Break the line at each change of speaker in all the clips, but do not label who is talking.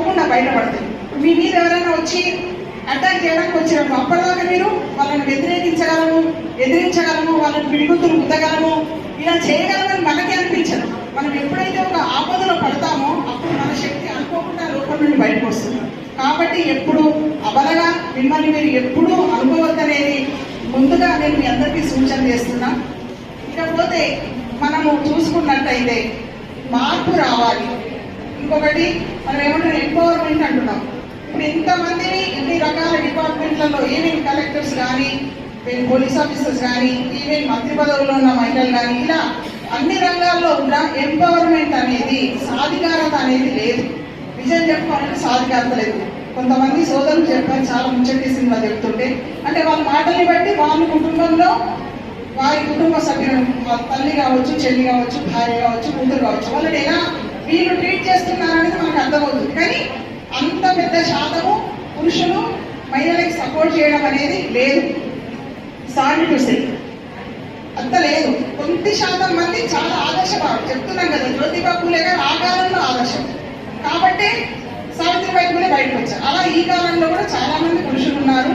తప్పకుండా బయటపడతాయి మీ మీద ఎవరైనా వచ్చి అటాక్ చేయడానికి వచ్చినప్పుడు అప్పటిదాకా మీరు వాళ్ళని వ్యతిరేకించగలము ఎదిరించగలము వాళ్ళని పిడిగుతులు ముద్దగలము ఇలా చేయగలమని మనకి అనిపించదు. మనం ఎప్పుడైతే ఒక ఆపదలో పడతామో అప్పుడు మన శక్తి అనుకోకుండా లోపల నుండి బయటకు వస్తుంది. కాబట్టి ఎప్పుడు అబలగా మిమ్మల్ని మీరు ఎప్పుడూ అనుకోవద్దనేది ముందుగా నేను మీ అందరికీ సూచన చేస్తున్నా. ఇకపోతే మనము చూసుకున్నట్టయితే మార్పు రావాలి. ఇంకొకటి మనం ఏమంటారు ఎంపవర్మెంట్ అంటున్నాం. ఇప్పుడు ఇంతమందిని ఇన్ని రకాల డిపార్ట్మెంట్లలో ఈవెన్ కలెక్టర్స్ కానీ పోలీస్ ఆఫీసర్స్ కానీ ఈవెన్ మంత్రి పదవుల్లో ఉన్న మహిళలు కానీ ఇలా అన్ని రంగాల్లో కూడా ఎంపవర్మెంట్ అనేది సాధికారత అనేది లేదు. నిజం చెప్పుకోవాలంటే సాధికారత లేదు. కొంతమంది సోదరులు చెప్పారు చాలా ముచ్చటేసింది వాళ్ళు చెప్తుంటే. అంటే వాళ్ళ మాటల్ని బట్టి వాళ్ళ కుటుంబంలో వారి కుటుంబ సభ్యులు తల్లి కావచ్చు చెల్లి కావచ్చు భార్య కావచ్చు కూతురు కావచ్చు వాళ్ళని ఎలా వీళ్ళు ట్రీట్ చేస్తున్నారనేది మనకు అర్థమవుతుంది. కానీ అంత పెద్ద శాతము పురుషులు మహిళలకి సపోర్ట్ చేయడం అనేది లేదు. సారీ టు సే అంత లేదు. కొద్ది శాతం మంది చాలా ఆదర్శపడారు చెప్తున్నాం కదా జ్యోతిబా పూలే గారు ఆ కాలంలో ఆదర్శం. కాబట్టి సావిత్రిబాయి పూలే బయటకు వచ్చారు. అలా ఈ కాలంలో కూడా చాలా మంది పురుషులు ఉన్నారు.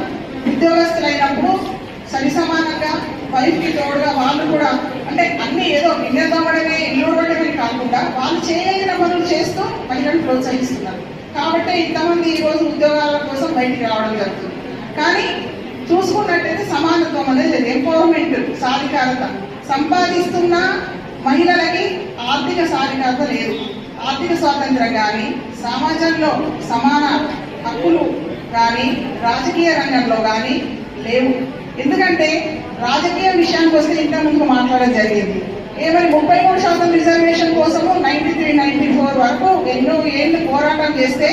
ఉద్యోగస్తులైనప్పుడు సరి సమానంగా వైఫ్కి తోడుగా వాళ్ళు కూడా అంటే అన్ని ఏదో గిన్నె తోమడమే కాకుండా వాళ్ళు చేయగలిగిన పనులు చేస్తూ మహిళలను ప్రోత్సహిస్తున్నారు. కాబట్టి ఇంతమంది ఈ రోజు ఉద్యోగాల కోసం బయటికి రావడం జరుగుతుంది. కానీ చూసుకున్నట్టయితే సమానత్వం అనేది లేదు. ఎంపవర్మెంట్ సాధికారత. సంపాదిస్తున్న మహిళలకి ఆర్థిక సాధికారత లేదు. ఆర్థిక స్వాతంత్రం కానీ సమాజంలో సమాన హక్కులు కానీ రాజకీయ రంగంలో కానీ లేవు. ఎందుకంటే రాజకీయ విషయానికి వస్తే ఇంత మాట్లాడడం జరిగింది. ఏమని ముప్పై మూడు శాతం రిజర్వేషన్ కోసము నైన్టీ త్రీ నైన్టీ ఫోర్ వరకు ఎన్నో ఏళ్ళు పోరాటం చేస్తే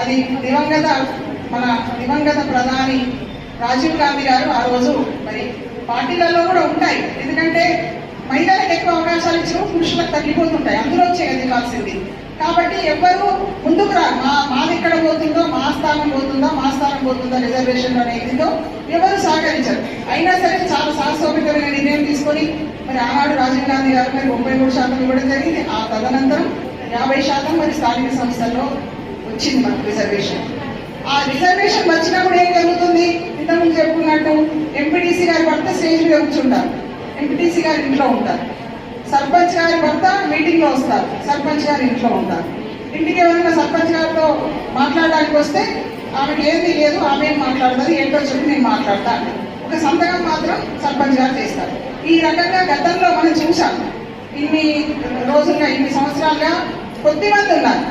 అది దివంగత మన దివంగత ప్రధాని రాజీవ్ గాంధీ గారు ఆ రోజు మరి పార్టీలలో కూడా ఉంటాయి. ఎందుకంటే మహిళలకు ఎక్కువ అవకాశాలు ఇచ్చిన పురుషులకు తగ్గిపోతుంటాయి. అందులో చేయగలగాల్సింది కాబట్టి ఎవ్వరూ ముందుకు రా మా మాది ఎక్కడ పోతుందో మా స్థానం పోతుందో మా స్థానం అనే ఇదితో ఎవరు సహకరించారు. అయినా సరే చాలా సాహసోపేతమైన నిర్ణయం తీసుకొని మరి ఆనాడు రాజీవ్ గాంధీ గారు మరి ముప్పై మూడు శాతం ఇవ్వడం జరిగింది. ఆ తదనంతరం యాభై శాతం మరి స్థానిక సంస్థల్లో వచ్చింది మనకు రిజర్వేషన్ ఆ రిజర్వేషన్ వచ్చినప్పుడు ఏం జరుగుతుంది? ఇంతకుముందు చెప్పుకున్నట్టు ఎంపీటీసీ గారి భర్త స్టేజ్ మీద కూర్చుంటారు ఎంపీటీసీ గారి ఇంట్లో ఉంటారు. సర్పంచ్ గారి భర్త మీటింగ్లో వస్తారు. సర్పంచ్ గారి ఇంట్లో ఉంటారు. ఇంటికి ఎవరైనా సర్పంచ్ గారితో మాట్లాడడానికి వస్తే ఆమెకి ఏది లేదు ఆమె ఏం మాట్లాడుతుంది ఏంటో చెప్పి నేను మాట్లాడతాను ఒక సంతకం మాత్రం సర్పంచ్ గారు చేస్తారు ఈ రకంగా గతంలో మనం చూసాం ఇన్ని రోజులుగా ఇన్ని సంవత్సరాలుగా కొద్ది మంది ఉన్నారు.